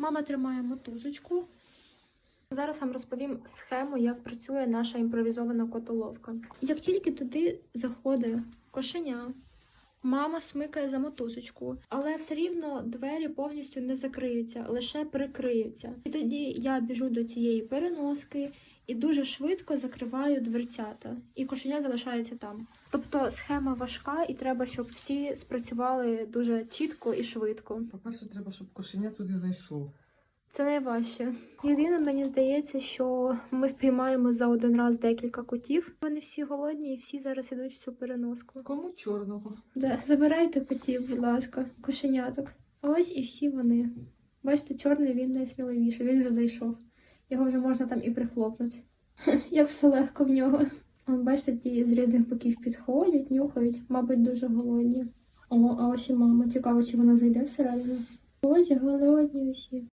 Мама тримає мотузочку. Зараз вам розповім схему, як працює наша імпровізована котоловка. Як тільки туди заходить кошеня, мама смикає за мотузочку, але все рівно двері повністю не закриються, лише прикриються. І тоді я біжу до цієї переноски і дуже швидко закриваю дверцята, і кошеня залишається там. Тобто схема важка, і треба, щоб всі спрацювали дуже чітко і швидко. По-перше, треба, щоб кошеня туди зайшло. Це найважче. Єдине, мені здається, що ми впіймаємо за один раз декілька котів. Вони всі голодні і всі зараз ідуть в цю переноску. Кому чорного? Да, забирайте котів, будь ласка, кошеняток. А ось і всі вони. Бачите, чорний він найсміливіший, він вже зайшов. Його вже можна там і прихлопнути. Як все легко в нього. Он бачите, ті з різних боків підходять, нюхають, мабуть, дуже голодні. О, а ось і мама. Цікаво, чи вона зайде всередину. Ось голодні усі.